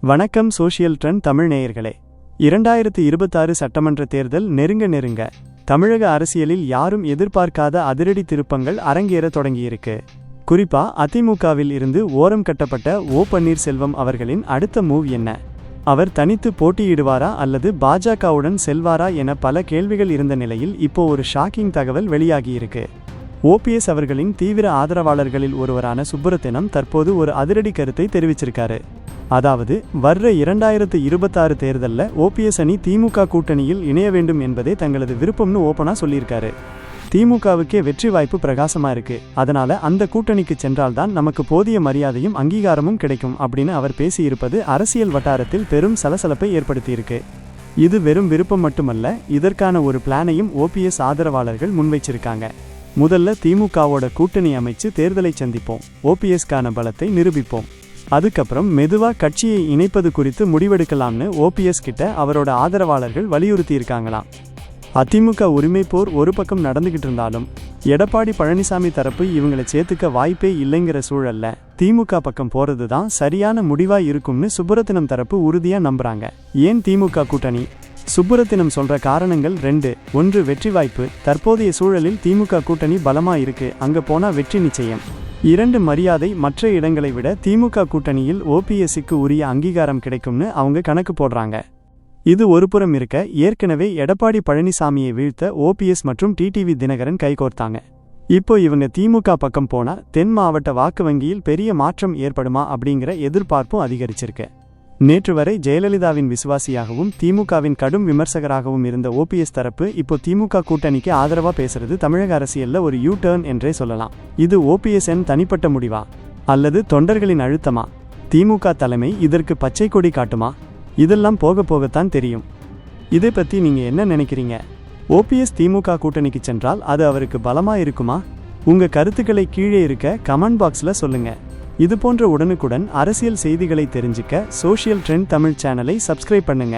வணக்கம் social trend Tamil நேயர்களே. இரண்டாயிரத்து இருபத்தாறு சட்டமன்ற தேர்தல் நெருங்க நெருங்க தமிழக அரசியலில் யாரும் எதிர்பார்க்காத அதிரடி திருப்பங்கள் அரங்கேற தொடங்கியிருக்கு. குறிப்பா அதிமுகவில் இருந்து ஓரம் கட்டப்பட்ட ஓ பன்னீர்செல்வம் அவர்களின் அடுத்த மூவ் என்ன? அவர் தனித்து போட்டியிடுவாரா அல்லது பாஜகவுடன் செல்வாரா என பல கேள்விகள் இருந்த நிலையில் இப்போ ஒரு ஷாக்கிங் தகவல் வெளியாகியிருக்கு. ஓபிஎஸ் அவர்களின் தீவிர ஆதரவாளர்களில் ஒருவரான சுப்புரத்தினம் தற்போது ஒரு அதிரடி கருத்தை தெரிவிச்சிருக்காரு. அதாவது வர்ற இரண்டாயிரத்து இருபத்தாறு தேர்தலில் ஓபிஎஸ் அணி திமுக கூட்டணியில் இணைய வேண்டும் என்பதே தங்களது விருப்பம்னு ஓப்பனாக சொல்லியிருக்காரு. திமுகவுக்கே வெற்றி வாய்ப்பு பிரகாசமாக இருக்கு. அதனால அந்த கூட்டணிக்கு சென்றால்தான் நமக்கு போதிய மரியாதையும் அங்கீகாரமும் கிடைக்கும் அப்படின்னு அவர் பேசியிருப்பது அரசியல் வட்டாரத்தில் பெரும் சலசலப்பை ஏற்படுத்தியிருக்கு. இது வெறும் விருப்பம் மட்டுமல்ல இதற்கான ஒரு பிளானையும் ஓபிஎஸ் ஆதரவாளர்கள் முன்வைச்சிருக்காங்க. முதல்ல திமுகவோட கூட்டணி அமைச்சு தேர்தலை சந்திப்போம். ஓபிஎஸ்கான பலத்தை நிரூபிப்போம். அதுக்கப்புறம் மெதுவா கட்சியை இணைப்பது குறித்து முடிவெடுக்கலாம்னு ஓபிஎஸ் கிட்ட அவரோட ஆதரவாளர்கள் வலியுறுத்தி இருக்காங்களாம் அதிமுக உரிமை போர் ஒரு பக்கம் நடந்துகிட்டு இருந்தாலும் எடப்பாடி பழனிசாமி தரப்பு இவங்களை சேர்த்துக்க வாய்ப்பே இல்லைங்கிற சூழல்ல திமுக பக்கம் போறது தான் சரியான முடிவா இருக்கும்னு சுப்புரத்தினம் தரப்பு உறுதியா நம்புறாங்க. ஏன் திமுக கூட்டணி? சுப்புரத்தினம் சொல்ற காரணங்கள் ரெண்டு. ஒன்று வெற்றி வாய்ப்பு. தற்போதைய சூழலில் திமுக கூட்டணி பலமா இருக்கு. அங்க போனா வெற்றி நிச்சயம். இரண்டு மரியாதை மற்ற இடங்களை விட திமுக கூட்டணியில் ஓபிஎஸ்சிக்கு உரிய அங்கீகாரம் கிடைக்கும்னு அவங்க கணக்கு போடுறாங்க. இது ஒருபுறம் இருக்க ஏற்கனவே எடப்பாடி பழனிசாமியை வீழ்த்த ஓபிஎஸ் மற்றும் டிடிவி தினகரன் கைகோர்த்தாங்க. இப்போ இவங்க திமுக பக்கம் போனால் தென் மாவட்ட வாக்கு வங்கியில் பெரிய மாற்றம் ஏற்படுமா அப்படிங்கிற எதிர்பார்ப்பும் அதிகரிச்சிருக்கு. நேற்று வரை ஜெயலலிதாவின் விசுவாசியாகவும் திமுகவின் கடும் விமர்சகராகவும் இருந்த ஓபிஎஸ் தரப்பு இப்போ திமுக கூட்டணிக்கு ஆதரவா பேசுறது தமிழக அரசியல்ல ஒரு யூ டேர்ன் என்றே சொல்லலாம். இது ஓபிஎஸ் என் தனிப்பட்ட முடிவா? அல்லது தொண்டர்களின் அழுத்தமா? திமுக தலைமை இதற்கு பச்சை கொடி காட்டுமா? இதெல்லாம் போக போகத்தான் தெரியும். இதை பத்தி நீங்க என்ன நினைக்கிறீங்க? ஓபிஎஸ் திமுக கூட்டணிக்கு சென்றால் அது அவருக்கு பலமா இருக்குமா? உங்க கருத்துக்களை கீழே இருக்க கமெண்ட் பாக்ஸ்ல சொல்லுங்கள் இது போன்ற உடனுக்குடன் அரசியல் செய்திகளை தெரிஞ்சுக்க சோஷியல் ட்ரெண்ட் தமிழ் சேனலை சப்ஸ்கிரைப் பண்ணுங்க.